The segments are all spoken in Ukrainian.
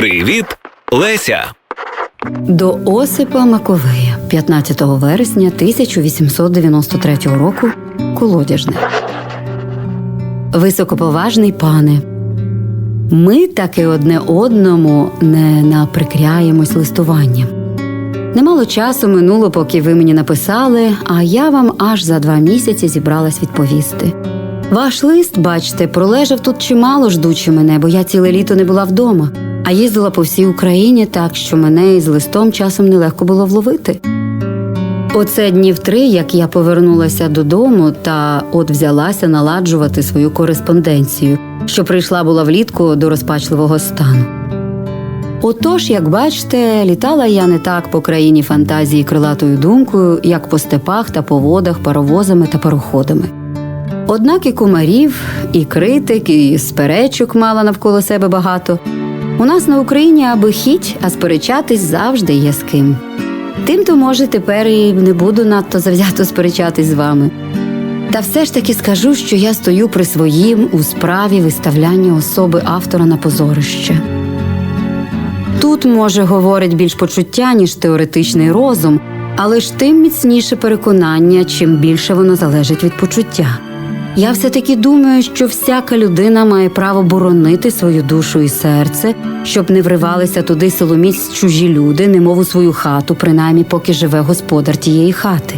Привіт, Леся. До Осипа Маковея 15 вересня 1893 року колодяжне. Високоповажний пане. Ми таки одне одному не наприкряємось листуванням. Немало часу минуло, поки ви мені написали, а я вам аж за два місяці зібралась відповісти. Ваш лист, бачте, пролежав тут чимало ждучи мене, бо я ціле літо не була вдома, а їздила по всій Україні так, що мене із листом часом нелегко було вловити. Оце днів три, як я повернулася додому та от взялася наладжувати свою кореспонденцію, що прийшла була влітку до розпачливого стану. Отож, як бачите, літала я не так по країні фантазії крилатою думкою, як по степах та по водах, паровозами та пароходами. Однак і кумарів, і критик, і сперечок мала навколо себе багато. У нас на Україні аби хіть, а сперечатись завжди є з ким. Тим-то, може, тепер і не буду надто завзято сперечатись з вами. Та все ж таки скажу, що я стою при своїм у справі виставляння особи автора на позорище. Тут, може, говорить більш почуття, ніж теоретичний розум, але ж тим міцніше переконання, чим більше воно залежить від почуття. Я все таки думаю, що всяка людина має право боронити свою душу і серце, щоб не вривалися туди силоміць чужі люди, немов у свою хату, принаймні поки живе господар тієї хати.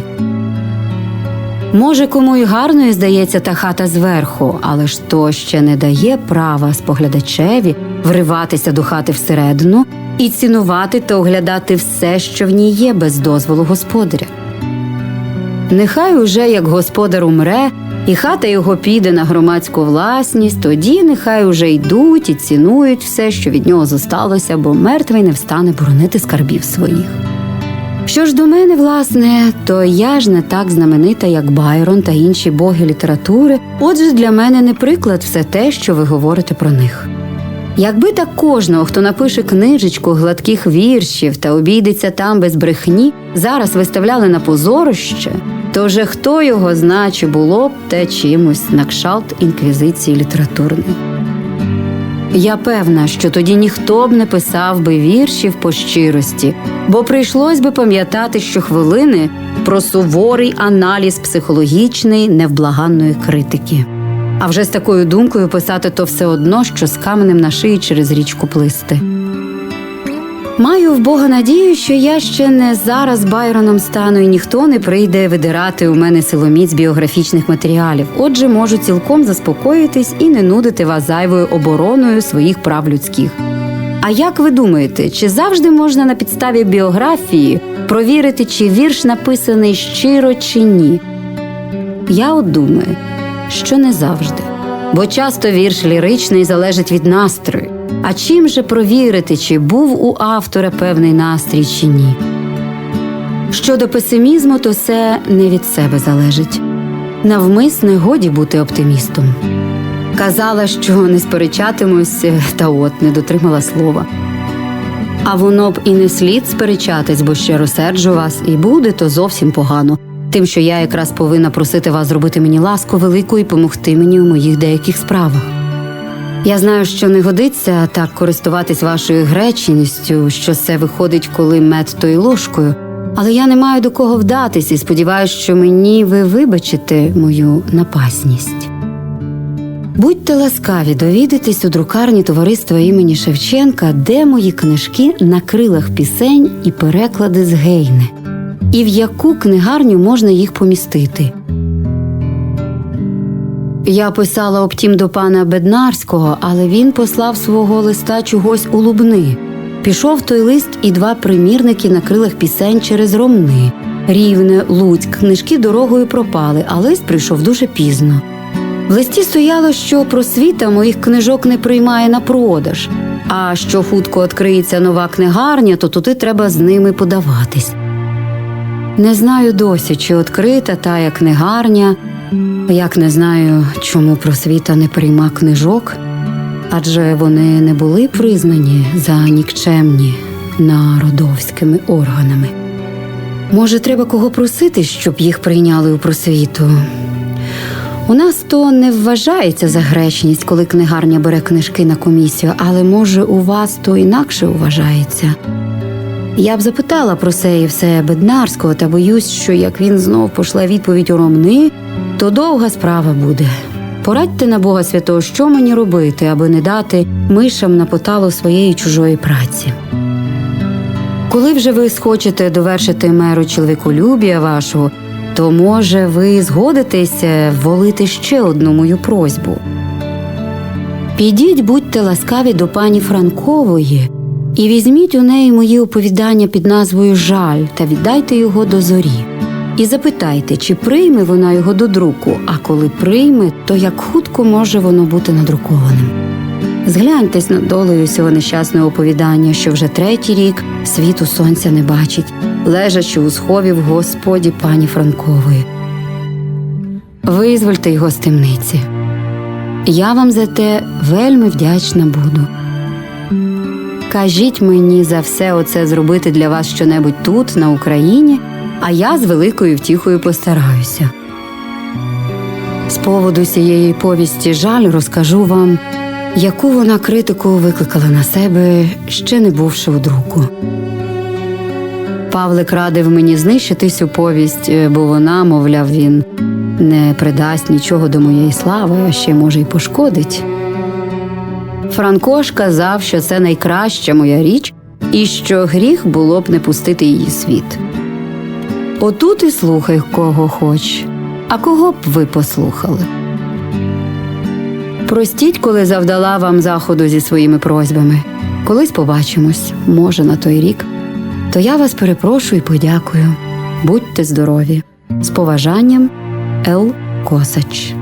Може, кому й гарною здається та хата зверху, але ж то ще не дає права споглядачеві вриватися до хати всередину і цінувати та оглядати все, що в ній є, без дозволу господаря. Нехай уже як господар умре, і хата його піде на громадську власність, тоді нехай уже йдуть і цінують все, що від нього зосталося, бо мертвий не встане боронити скарбів своїх. Що ж до мене, власне, то я ж не так знаменита, як Байрон та інші боги літератури, отже, для мене не приклад все те, що ви говорите про них. Якби так кожного, хто напише книжечку гладких віршів та обійдеться там без брехні, зараз виставляли на позорище, то вже хто його зна, чи було б те чимось на кшалт інквізиції літературної. Я певна, що тоді ніхто б не писав би віршів по щирості, бо прийшлось би пам'ятати щохвилини про суворий аналіз психологічний невблаганної критики. А вже з такою думкою писати то все одно, що з каменем на шиї через річку плисти. Маю в Бога надію, що я ще не зараз Байроном стану, і ніхто не прийде видирати у мене силоміць біографічних матеріалів. Отже, можу цілком заспокоїтись і не нудити вас зайвою обороною своїх прав людських. А як ви думаєте, чи завжди можна на підставі біографії провірити, чи вірш написаний щиро чи ні? Я от думаю, що не завжди, бо часто вірш ліричний залежить від настрою. А чим же провірити, чи був у автора певний настрій чи ні? Щодо песимізму, то все не від себе залежить. Навмисне годі бути оптимістом. Казала, що не сперечатимусь, та от не дотримала слова. А воно б і не слід сперечатись, бо ще розсерджу вас, і буде то зовсім погано. Тим, що я якраз повинна просити вас зробити мені ласку велику і помогти мені у моїх деяких справах. Я знаю, що не годиться так користуватись вашою греченістю, що все виходить, коли мед то й ложкою, але я не маю до кого вдатись і сподіваюся, що мені ви вибачите мою напасність. Будьте ласкаві довідатись у друкарні товариства імені Шевченка, де мої книжки на крилах пісень і переклади з Гейне, і в яку книгарню можна їх помістити. Я писала обтім до пана Беднарського, але він послав свого листа чогось у Лубни. Пішов той лист і два примірники на крилах пісень через Ромни. Рівне, Луцьк, книжки дорогою пропали, а лист прийшов дуже пізно. В листі стояло, що просвіта моїх книжок не приймає на продаж, а що хутко відкриється нова книгарня, то туди треба з ними подаватись. Не знаю досі, чи відкрита тая книгарня, як не знаю, чому просвіта не прийма книжок, адже вони не були признані за нікчемні народовськими органами. Може, треба кого просити, щоб їх прийняли у просвіту. У нас то не вважається за гречність, коли книгарня бере книжки на комісію, але може у вас то інакше вважається. Я б запитала про це і все Беднарського, та боюсь, що як він знов пошле відповідь у ромни, то довга справа буде. Порадьте на Бога Святого, що мені робити, аби не дати мишам на поталу своєї чужої праці. Коли вже ви схочете довершити меру чоловіколюбія вашого, то може ви згодитеся волити ще одну мою просьбу. Підіть, будьте ласкаві до пані Франкової і візьміть у неї мої оповідання під назвою Жаль та віддайте його до зорі. І запитайте, чи прийме вона його до друку, а коли прийме, то як хутко може воно бути надрукованим. Згляньтесь над долею цього нещасного оповідання, що вже третій рік світу сонця не бачить, лежачи у схові в господі пані Франкової. Визвольте його з темниці. Я вам за те вельми вдячна буду. Кажіть мені за все оце зробити для вас щонебудь тут, на Україні, а я з великою втіхою постараюся. З поводу цієї повісті жаль розкажу вам, яку вона критику викликала на себе, ще не бувши у друку. Павлик радив мені знищити цю повість, е, бо вона, мовляв, він не придасть нічого до моєї слави, а ще може й пошкодить. Франко ж казав, що це найкраща моя річ, і що гріх було б не пустити її світ. Отут і слухай кого хоч, а кого б ви послухали. Простіть, коли завдала вам заходу зі своїми просьбами. Колись побачимось, може, на той рік. То я вас перепрошую і подякую. Будьте здорові. З поважанням, Л. Косач.